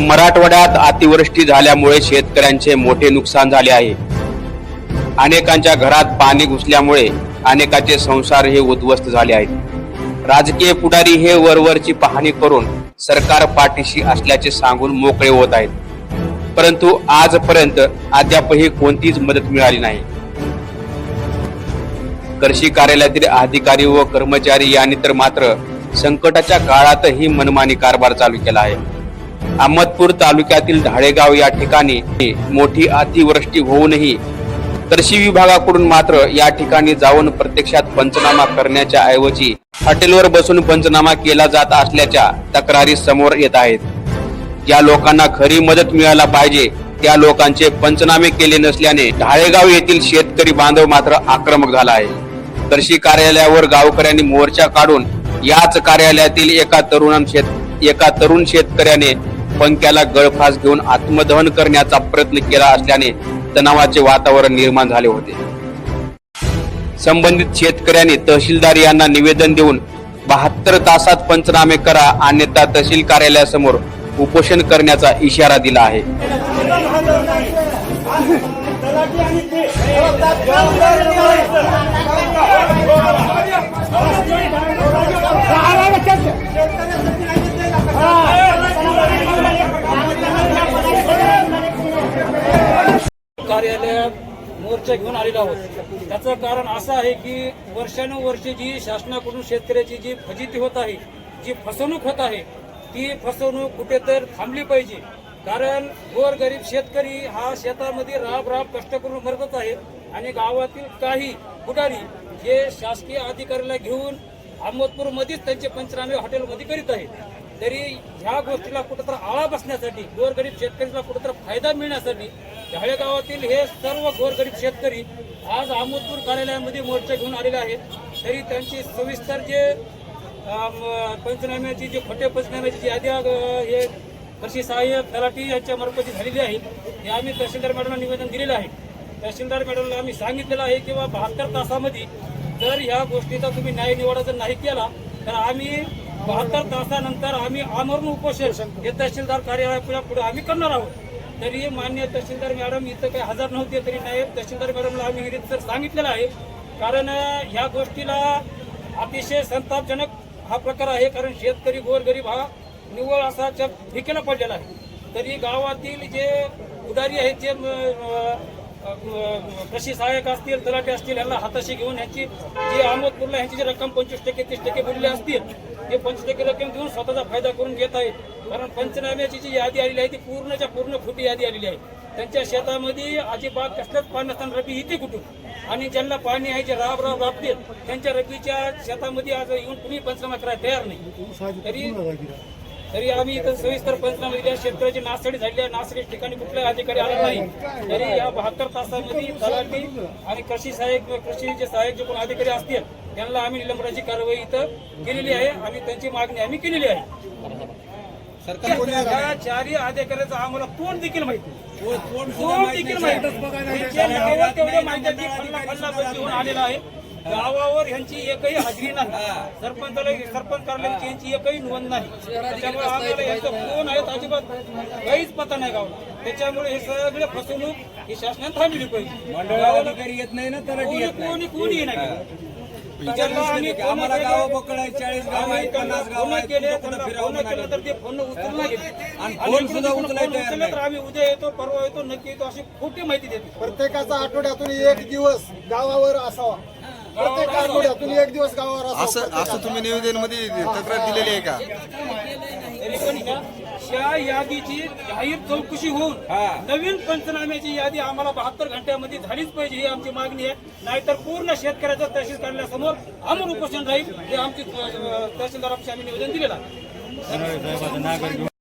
मराठवाड्यात अतिवृष्टी झाल्यामुळे शेतकऱ्यांचे मोठे नुकसान झाले आहे. अनेकांच्या घरात पाणी घुसल्यामुळे अनेकांचे संसार हे उद्ध्वस्त झाले आहेत. राजकीय पुढारी हे वरवरची पाहणी करून सरकार पाठीशी असल्याचे सांगून मोकळे होत आहेत. परंतु आजपर्यंत अद्यापही कोणतीच मदत मिळाली नाही. कृषी कार्यालयातील अधिकारी व कर्मचारी यांनी तर मात्र संकटाच्या काळातही मनमानी कारभार चालू केला आहे. अहमदपूर तालुक्यातील धाडेगाव या ठिकाणी मोठी अतिवृष्टी होऊनही कृषी विभागाकडून मात्र या ठिकाणी जाऊन प्रत्यक्षात पंचनामा करण्याच्या ऐवजी हॉटेलवर बसून पंचनामा केला जात असल्याच्या तक्रारी समोर येत आहेत. ज्या लोकांना खरी मदत मिळायला पाहिजे त्या लोकांचे पंचनामे केले नसल्याने ढाळेगाव येथील शेतकरी बांधव मात्र आक्रमक झाला आहे. कृषी कार्यालयावर गावकऱ्यांनी मोर्चा काढून याच कार्यालयातील एका तरुण शेत एका तरुण शेतकऱ्याने पंख्याला गळफास घेऊन आत्मदहन करण्याचा प्रयत्न केला असल्याने तणावाचे वातावरण निर्माण झाले होते. संबंधित शेतकऱ्यांनी तहसीलदार यांना निवेदन देऊन बहात्तर तासात पंचनामे करा अन्यथा तहसील कार्यालयासमोर उपोषण करण्याचा इशारा दिला आहे. कार्यालयात मोर्चा घेऊन आलेलो आहोत. त्याचं कारण असं आहे की वर्षानुवर्षे जी शासनाकडून शेतकऱ्याची जी फजिती होत आहे जी फसवणूक होत आहे ती फसवणूक कुठे तर थांबली पाहिजे. कारण गोरगरीब शेतकरी हा शेतामध्ये राब राब कष्ट करून मरतच आहे आणि गावातील काही पुढारी जे शासकीय अधिकाऱ्याला घेऊन अहमदपूरमध्येच त्यांचे पंचनामे हॉटेलमध्ये करीत आहेत. तरी ह्या गोष्टीला कुठंतर आळा बसण्यासाठी गोरगरीब शेतकऱ्याला कुठंतर फायदा मिळण्यासाठी ढाळे गावातील हे सर्व गोरगरीब शेतकरी आज आमोदपूर कार्यालयामध्ये मोर्चा घेऊन आलेले आहेत. तरी त्यांची सविस्तर जे पंचनाम्याची जे खोटे पंचनाम्याची जी यादी हे कृषी सहाय्यक तलाठी यांच्या मार्फत झालेली आहे हे आम्ही तहसीलदार मॅडमला निवेदन दिलेलं आहे. तहसीलदार मॅडमला आम्ही सांगितलेलं आहे किंवा बहात्तर तासामध्ये जर ह्या गोष्टीचा तुम्ही न्याय निवाडा जर नाही केला तर आम्ही बहात्तर तासानंतर आम्ही आमरण उपोषण हे तहसीलदार कार्यालयापुढे पुढे आम्ही करणार आहोत. तरी मान्य तहसीलदार मॅडम इथं काही हजर नव्हते तरी नाही तहसीलदार मॅडमला आम्ही सर सांगितलेलं आहे. कारण ह्या गोष्टीला अतिशय संतापजनक हा प्रकार आहे. कारण शेतकरी गोरगरीब हा निव्वळ असा भिकेला पडलेला आहे. तरी गावातील जे उदारी आहेत जे कृषी सहाय्यक असतील तलाटे असतील यांना हाताशी घेऊन ह्यांची जी अहमदपूरला ह्यांची जी रक्कम पंचवीस टक्के तीस टक्के बोलली असतील ते पंचवीस टक्के रक्कम देऊन स्वतःचा फायदा करून घेत आहेत. कारण पंचनाम्याची जी यादी आलेली आहे ती पूर्णच्या पूर्ण खोटी यादी आलेली आहे. त्यांच्या शेतामध्ये अजिबात कसलंच पाणी नसताना रबी येते कुठून? आणि ज्यांना पाणी आहे जे राब राब राबतील त्यांच्या रबीच्या शेतामध्ये आज येऊन कुणी पंचनामा करायला तयार नाही. तरी तरी आम्ही इथं सविस्तर पंचनामा दिल्या शेतकऱ्याची नासडी झाली आहे. नासडी ठिकाणी कुठलाही अधिकारी आला नाही. तरी या बहात्तर तासामध्ये तलाठी आणि कृषी सहाय्यक कृषीचे सहाय्यक जे कोण अधिकारी असतील त्यांना आम्ही निलंबनाची कारवाई इथं केलेली आहे आणि त्यांची मागणी आम्ही केलेली आहे. या चारही अधिकाऱ्याचं आम्हाला तोंड देखील माहिती तोंड देखील माहिती माहिती आलेला आहे. गावावर यांची एकही हजेरी नाही सरपंचाला सरपंच कार्यालयाची यांची एकही नोंद नाही त्याच्यामुळे आम्हाला यांचं कोण आहेत अजिबात काहीच पता नाही गावाला त्याच्यामुळे हे सगळे फसवणूक ही शासनाने थांबली पाहिजे अधिकारी येत नाही ना तलाठी कोणी येत नाही कोणी कोणी नाही आम्हाला. गाव पकड आहे चाळीस गाव आहे पन्नास गाव फोन आहे केले. तर ते फोन. आणि सुद्धा उचलले नाही. तर आम्ही उद्या येतो परवा येतो नक्की येतो अशी खोटी माहिती देतो प्रत्येकाचा आठवड्यातून एक दिवस गावावर असावा प्रत्येक आठवड्यातून एक दिवस गावावर असावा असं असं तुम्ही निवेदनमध्ये तक्रार दिलेली आहे का? त्या यादीची जाहीर चौकशी होऊन नवीन पंचनाम्याची यादी आम्हाला बहात्तर घंट्यामध्ये झालीच पाहिजे ही आमची मागणी आहे. नाहीतर पूर्ण शेतकऱ्याचं तहसील कार्यालयासमोर आमून उपोषण राहील हे आमची अं, तहसीलदार ऑफिस आम्ही निवेदन दिलेलं आहे.